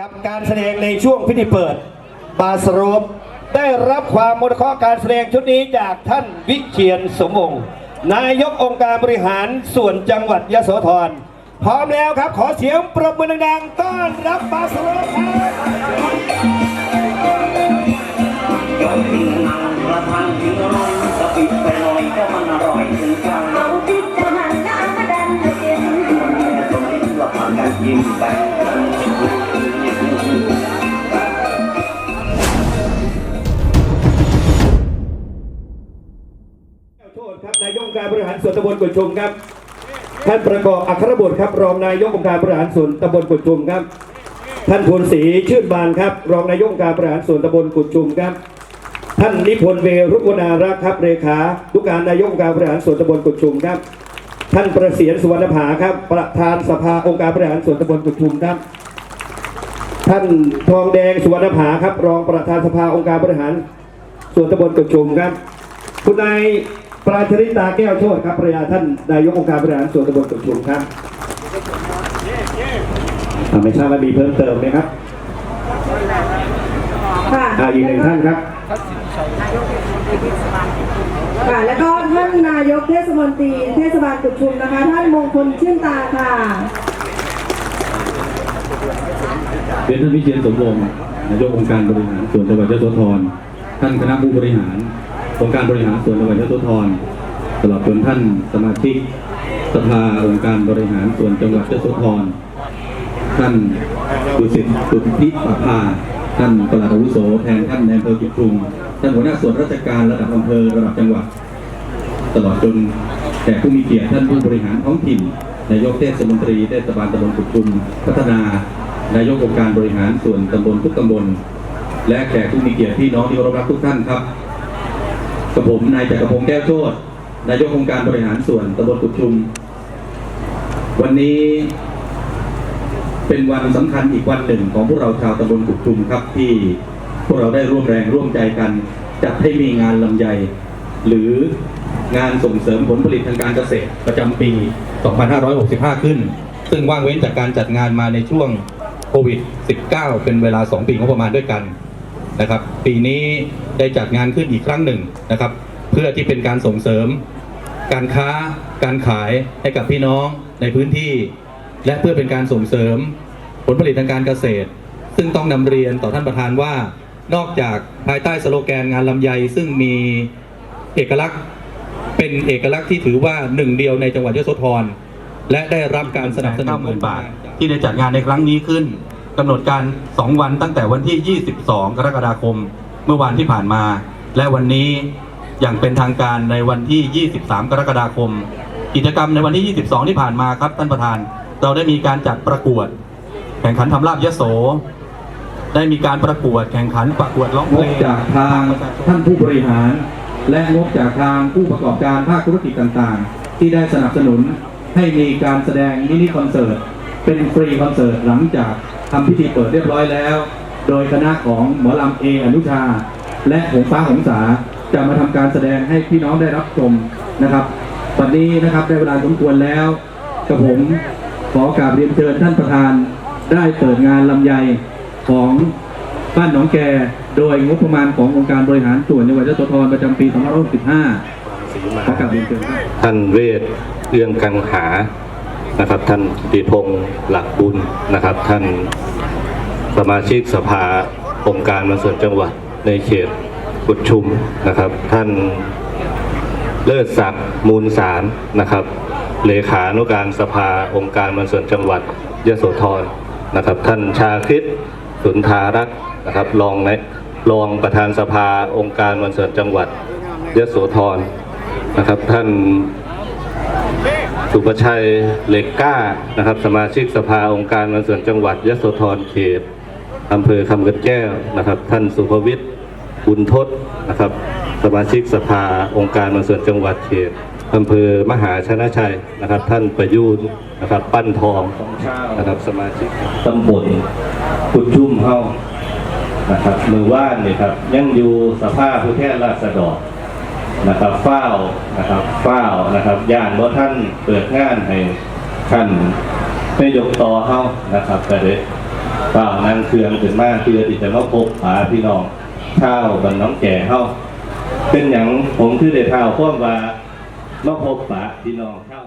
กับการแสดงในช่วงพิธีเปิดบาสรปได้รับความมรเคราะห์การแสดงชุดนี้จากท่านวิเชียนสมวงศ์นายกองค์การบริหารส่วนจังหวัดยโสธร พร้อมแล้วครับขอเสียงปรบมือดังๆต้อนรับบาสโรปครับ ส่วนตำบลกุดชุมครับ ท่านประกอบอัครบุตรครับ รองนายกองค์การบริหารส่วนตำบลกุดชุมครับ ท่านพลศรีชื่นบานครับ รองนายกองค์การบริหารส่วนตำบลกุดชุมครับ ท่านนิพนธ์เวรุกุณารักษ์ครับเลขาทุกการนายกองค์การบริหารส่วนตำบลกุดชุมครับ ท่านประเสียนสุวรรณภาครับ ประธานสภาองค์การบริหารส่วนตำบลกุดชุมครับ ท่านทองแดงสุวรรณภาครับ รองประธานสภาองค์การบริหารส่วนตำบลกุดชุมครับ คุณนาย ปราชริตาแก้วโชติครับภรรยาท่านนายกองค์การบริหารส่วนตำบลกุดชุมครับอ่าไม่ทราบว่ามีเพิ่มเติมไหมครับค่ะอ่าอีกหนึ่งท่านครับ ค่ะ แล้วก็ท่านนายกเทศมนตรีเทศบาลกุดชุมนะคะ ท่านมงคลชื่นตาค่ะ เป็นท่านวิเชียนสมวงศ์นายกองค์การบริหารส่วนจังหวัดยโสธร ท่านคณะผู้บริหาร องค์การบริหารส่วนจังหวัดยโสธรตลอดจนท่านสมาชิกสภาองค์การบริหารส่วนจังหวัดยโสธรท่านดุสิตสุทธิปภาท่านปลัดอาวุโสแทนท่านในอำเภอกุดชุมท่านหัวหน้าส่วนราชการระดับอำเภอระดับจังหวัด ตลอดจนแขกผู้มีเกียรติท่านผู้บริหารท้องถิ่นนายกเทศมนตรีเทศบาลตำบลกุดชุม พัฒนานายกองค์การบริหารส่วนตำบลทุกตำบล และแขกผู้มีเกียรติพี่น้องที่เคารพรักทุกท่านครับ กับผมนายจักรพงศ์แก้วโชตนายกองค์การบริหารส่วนตำบลกุดชุม วันนี้เป็นวันสำคัญอีกวันหนึ่งของพวกเราชาวตำบลกุดชุมครับที่พวกเราได้ร่วมแรงร่วมใจกัน จัดให้มีงานลำไย หรืองานส่งเสริมผลผลิตทางการเกษตรประจำปี 2565 ขึ้น ซึ่งว่างเว้นจากการจัดงานมาในช่วงโควิด 19 เป็นเวลา 2 ปีงบประมาณด้วยกัน นะครับ ปีนี้ได้จัดงานขึ้นอีกครั้งหนึ่งนะครับ เพื่อที่เป็นการส่งเสริม การค้าการขายให้กับพี่น้องในพื้นที่ และเพื่อเป็นการส่งเสริมผลผลิตทางการเกษตร ซึ่งต้องนำเรียนต่อท่านประธานว่า นอกจากภายใต้สโลแกนงานลำไย ซึ่งมีเอกลักษณ์เป็นเอกลักษณ์ที่ถือว่าหนึ่งเดียวในจังหวัดยโสธรและได้รับการสนับสนุนหมื่นบาทที่ได้จัดงานในครั้งนี้ขึ้น กำหนดการ 2 วันตั้งแต่วันที่ 22 กรกฎาคมเมื่อวานที่ผ่านมา และวันนี้อย่างเป็นทางการในวันที่ 23 กรกฎาคม กิจกรรมในวันที่ 22 ที่ผ่านมาครับท่านประธาน เราได้มีการจัดประกวด แข่งขันทำลาบยโส ได้มีการประกวดแข่งขันประกวดร้องเพลงจากทางท่านผู้บริหาร และงบจากทางผู้ประกอบการภาคธุรกิจต่างๆ ที่ได้สนับสนุนให้มีการแสดงมินิคอนเสิร์ตเป็นฟรีคอนเสิร์ตหลังจาก ทำพิธีเปิดเรียบร้อยแล้ว โดยคณะของหมอลำเออนุชา และหงฟ้าหงสาจะมาทำการแสดงให้พี่น้องได้รับชมนะครับวันนี้นะครับได้เวลาสมควรแล้วกับผมขอกราบเรียนเชิญท่านประธานได้เปิดงานลำไยของบ้านหนองแกโดยงบประมาณขององค์การบริหารส่วนจังหวัดยโสธรประจำปี2565ขอกราบเรียนเชิญครับ ท่านเวทเรื่องกังหา นะครับ ท่านปีพงศ์หลักบุญนะครับ ท่านสมาชิกสภาองค์การมส่วนจังหวัดในเขตกุดชุมนะครับ ท่านเลิศศักดิ์มูลสารนะครับ เลขานุการสภาองค์การมส่วนจังหวัดยโสธรนะครับ ท่านชาคริตสุนทารัตน์นะครับรองในรองประธานสภาองค์การมส่วนจังหวัดยโสธรนะครับ ท่าน สุประชัยเหล็กก้านะครับ สมาชิกสภาองค์การมวลส่วนจังหวัดยโสธรเขตอำเภอคำกิดแก้วนะครับ ท่านสุภวิทย์บุญทศนะครับ สมาชิกสภาองค์การมวลส่วนจังหวัดเขตอำเภอมหาชนะชัยนะครับ ท่านประยูนนะครับปั้นทองนะครับสมาชิกตำบลกุดชุ่มเฮานะครับมือว่านนี่ครับยังอยู่สภาผู้แทนราษฎร นะครับเฝ้านะครับเฝ้านะครับย่านว่าท่านเปิดงานให้ท่านไม่ยกต่อเฮานะครับแต่เด็กเฝ้านั่งเครื่องขึ้นมากเพื่อที่จะมาพบปาพี่น้องชาวบ้านน้องแก่เฮาเป็นอย่างผมคือเดชเท่าความว่ามาพบปะพี่น้องเท่า